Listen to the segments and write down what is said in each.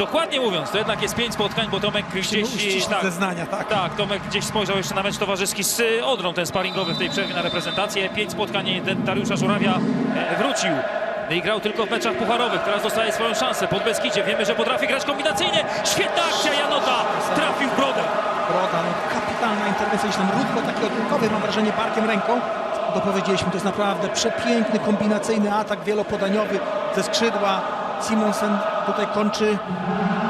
dokładnie mówiąc, to jednak jest pięć spotkań, bo Tomek gdzieś... Tak, zeznania, tak. tak, Tomek gdzieś spojrzał jeszcze na mecz towarzyski z y, Odrą, ten sparingowy w tej przerwie na reprezentację. Pięć spotkań ten Dariusza Żurawia e, wrócił. I grał tylko w meczach pucharowych, teraz dostaje swoją szansę pod Beskidzie. Wiemy, że potrafi grać kombinacyjnie. Świetna akcja Janota, trafił brodę. Broda, no, kapitalna interwencja, gdzieś tam taki odruchowy, mam wrażenie, barkiem ręką. Dopowiedzieliśmy, to jest naprawdę przepiękny, kombinacyjny atak wielopodaniowy ze skrzydła. Simonsen tutaj kończy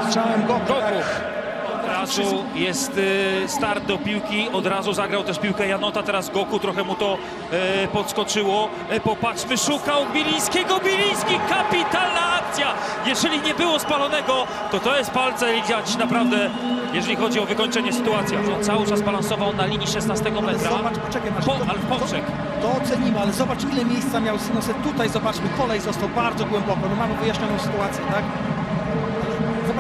strzałem. Tak. Od razu jest y, start do piłki, od razu zagrał też piłkę Janota, teraz Goku trochę mu to e, podskoczyło. E, popatrzmy, szukał Bilińskiego, Biliński, kapitalna akcja! Jeżeli nie było spalonego, to to jest palce widać naprawdę, jeżeli chodzi o wykończenie sytuacji. On cały czas balansował na linii 16 Ale metra. zobacz, poczekaj, masz, Po, ale w poprzek. To, to ocenimy, ale zobacz ile miejsca miał Simonsen. Tutaj zobaczmy, kolej został bardzo głęboko. No mamy wyjaśnioną sytuację, tak?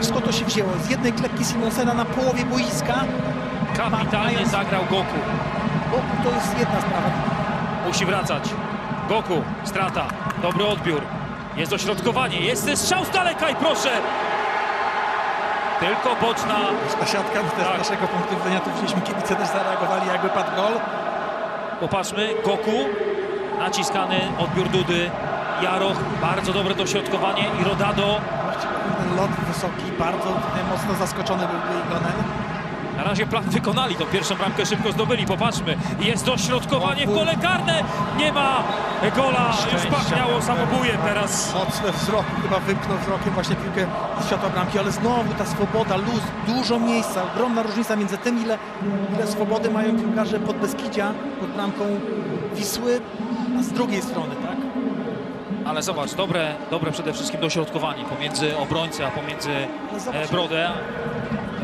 Zobacz skąd to się wzięło. Z jednej klepki Simonsena na połowie boiska. Kapitalnie Mając- zagrał Goku. Goku to jest jedna sprawa. Musi wracać. Goku, strata, dobry odbiór. Jest dośrodkowanie, jest strzał z daleka i proszę. Tylko boczna. Ta siatka też Tak. z naszego punktu widzenia, tu widzieliśmy kibice też zareagowali jakby padł gol. Popatrzmy, Goku, naciskany, odbiór Dudy. Jaroch, bardzo dobre dośrodkowanie i Rodado. Ten lot wysoki, bardzo mocno zaskoczony był Igonen. Na razie plan wykonali, tą pierwszą bramkę szybko zdobyli, popatrzmy. Jest dośrodkowanie w pole karne, nie ma gola, już pachniało samobujem teraz. Mocny wzrok, chyba wymknął wzrokiem właśnie piłkę z światła bramki, ale znowu ta swoboda, luz, dużo miejsca, ogromna różnica między tym, ile, ile swobody mają piłkarze pod Beskidzia, pod bramką Wisły, a z drugiej strony, tak? Ale zobacz, dobre, dobre przede wszystkim dośrodkowanie pomiędzy obrońcę, a pomiędzy zobacz, e, brodę.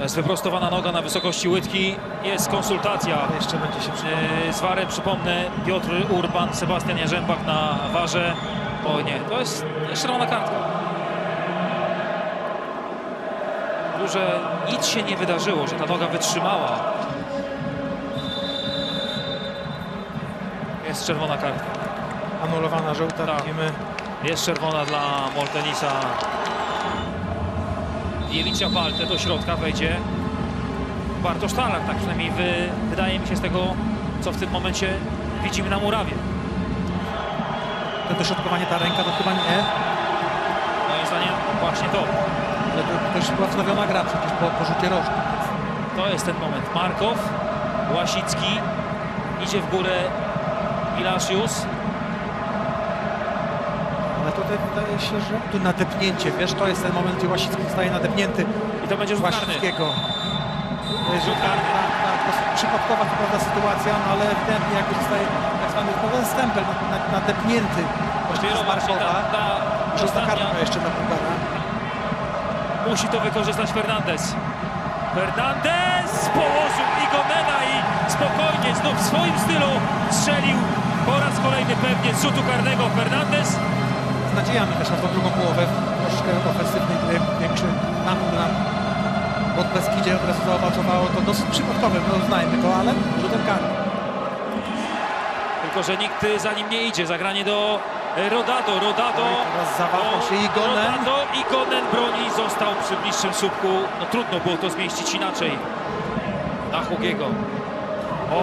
Jest wyprostowana noga na wysokości łydki. Jest konsultacja jeszcze będzie się e, z warem. Przypomnę, Piotr Urban, Sebastian Jarzębak na warze. O nie, to jest czerwona kartka. Tu, że nic się nie wydarzyło, że ta noga wytrzymała. Jest czerwona kartka. Anulowana żółta, Tak. widzimy. Jest czerwona dla Moltenisa. Jelicia Walte do środka wejdzie. Bartosz Talar, tak przynajmniej wy, wydaje mi się z tego, co w tym momencie widzimy na murawie. To dośrodkowanie, ta ręka to chyba nie, Moim zdaniem właśnie to. ale to, już była wznowiona gra przecież po, po rzucie rożki. To jest ten moment. Markow, Łasicki, idzie w górę Milaszius. Tutaj wydaje się, że tu nadepnięcie, wiesz, to jest ten moment, gdzie Łasicki zostaje nadepnięty I to będzie rzut. Łasickiego. To jest Rzut karny. tak, tak, jest przypadkowa to prawda sytuacja, no ale ewidentnie jakby zostaje tak zwany stempel nad- nad- nadepnięty właśnie z Markowa. ta Żółta ostatnia kartka jeszcze dla Bułgara. Musi to wykorzystać Fernandez. Fernandez położył Igonena i spokojnie, znów w swoim stylu strzelił po raz kolejny pewnie z rzutu karnego Fernandez. Nadziejami też na tą drugą połowę, troszkę ofensywnej gry, większy napór na pod Beskidzie od razu zaowocowało to dosyć przypadkowe, no uznajmy to, ale rzutem karnym. Tylko, że nikt za nim nie idzie. Zagranie do e, Rodado. Rodado. Oj, teraz zawahał się Igonen. Rodado. Igonen broni. Został przy bliższym słupku. No trudno było to zmieścić inaczej. Na Hugiego.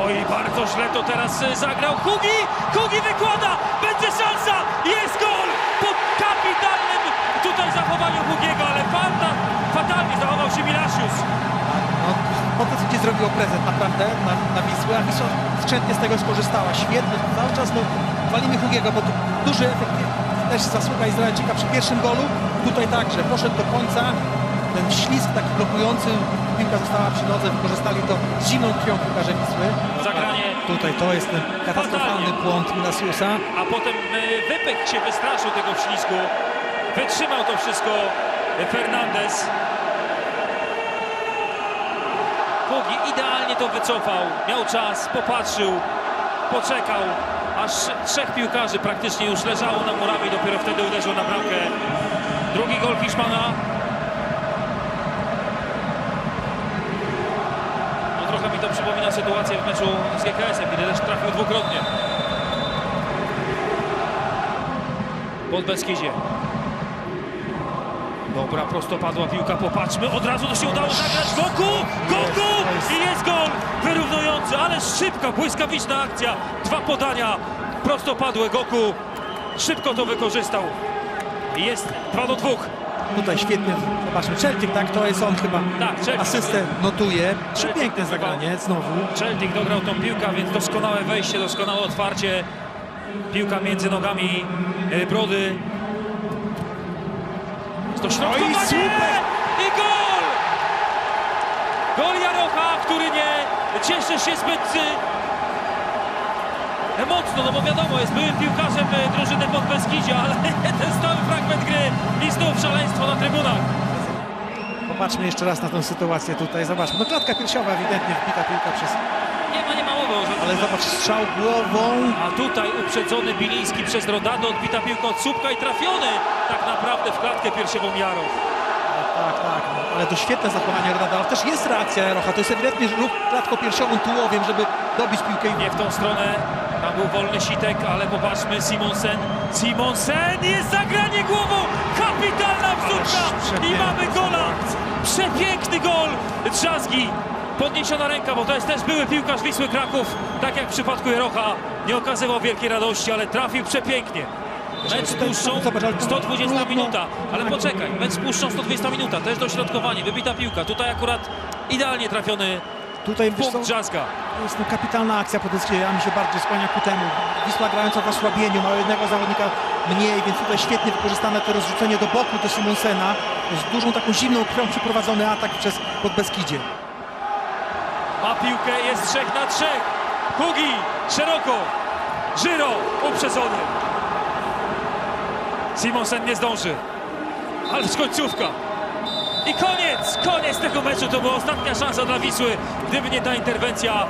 Oj, bardzo źle to teraz e, zagrał Hugi. Hugi wykłada. Będzie szansa. Jest gol. Zachowaniu Hugiego, ale fanta, fatalnie zachował się Milasius. No, Potencjalnie zrobiło prezent naprawdę na, na Wisłę, a Wisła skrzętnie z tego skorzystała. Świetnie, cały czas no, walimy Hugiego, bo duży efekt też zasługa Izraelczyka przy pierwszym golu. Tutaj także poszedł do końca. Ten ślizg taki blokujący, piłka została przy nodze, wykorzystali to z zimną krwią piłkarze Wisły. Zagranie Tutaj to jest ten katastrofalny Fatalnie. błąd Milasiusa. a potem e, wypek się wystraszył tego wślizgu. Wytrzymał to wszystko Fernandez. Hugi idealnie to wycofał. Miał czas, popatrzył, poczekał. Aż trzech piłkarzy praktycznie już leżało na murawie i dopiero wtedy uderzył na bramkę. Drugi gol Hiszpana. No, trochę mi to przypomina sytuację w meczu z GKS-em, kiedy też trafił dwukrotnie. Pod Beskidzie. Dobra, prosto padła piłka, popatrzmy, od razu to się udało zagrać, Goku, Goku i jest gol wyrównujący, ale szybka, błyskawiczna akcja, dwa podania, prosto padłe, Goku szybko to wykorzystał. Jest 2 do 2. Tutaj świetnie, zobaczmy, Celtic, tak, to jest on chyba. Tak, Celtic. Asystę notuje. Przepiękne zagranie, znowu. Celtic dograł tą piłkę, więc doskonałe wejście, doskonałe otwarcie. Piłka między nogami e, Brody. To środkowanie Oj, super! i gol! Gol Jarocha, który nie cieszy się zbyt e, mocno, no bo wiadomo, jest byłym piłkarzem e, drużyny pod Beskidzie, ale ten stały fragment gry i znów szaleństwo na trybunach. Popatrzmy jeszcze raz na tę sytuację tutaj. Zobaczmy, no klatka piersiowa ewidentnie wbita piłka przez... Nie ma, nie ma Ale zobacz, strzał głową. A tutaj uprzedzony Biliński przez Rodado, odbita piłka od słupka i trafiony tak naprawdę w klatkę piersiową Jaroch. Tak, tak, no, ale to świetne zachowanie ale też jest reakcja Jarocha. To jest ewidentnie ruch klatką piersiową tułowiem, żeby dobić piłkę Nie w tą stronę, tam był wolny sitek, ale popatrzmy, Simonsen. Simonsen jest zagranie głową, kapitalna wrzutka i mamy gola. Przepiękny gol Drzazgi. Podniesiona ręka, bo to jest też były piłkarz Wisły Kraków, tak jak w przypadku Jarocha. Nie okazywał wielkiej radości, ale trafił przepięknie. Mecz ale to- 120 no, minuta, ale poczekaj, mecz spuszczą 120 minuta, też dośrodkowanie, wybita piłka, tutaj akurat idealnie trafiony tutaj punkt Drzazga. to jest no, kapitalna akcja pod ja mi się bardziej skłania ku temu. Wisła grająca w osłabieniu, ma jednego zawodnika mniej, więc tutaj świetnie wykorzystane to rozrzucenie do boku do Simonsena. Z dużą taką zimną krwią przeprowadzony atak przez Podbeskidzie. Ma piłkę, jest 3 na 3. Hugi, szeroko. Żyro, uprzedzony. Simonsen nie zdąży. Ale końcówka. I koniec, koniec tego meczu. To była ostatnia szansa dla Wisły. Gdyby nie ta interwencja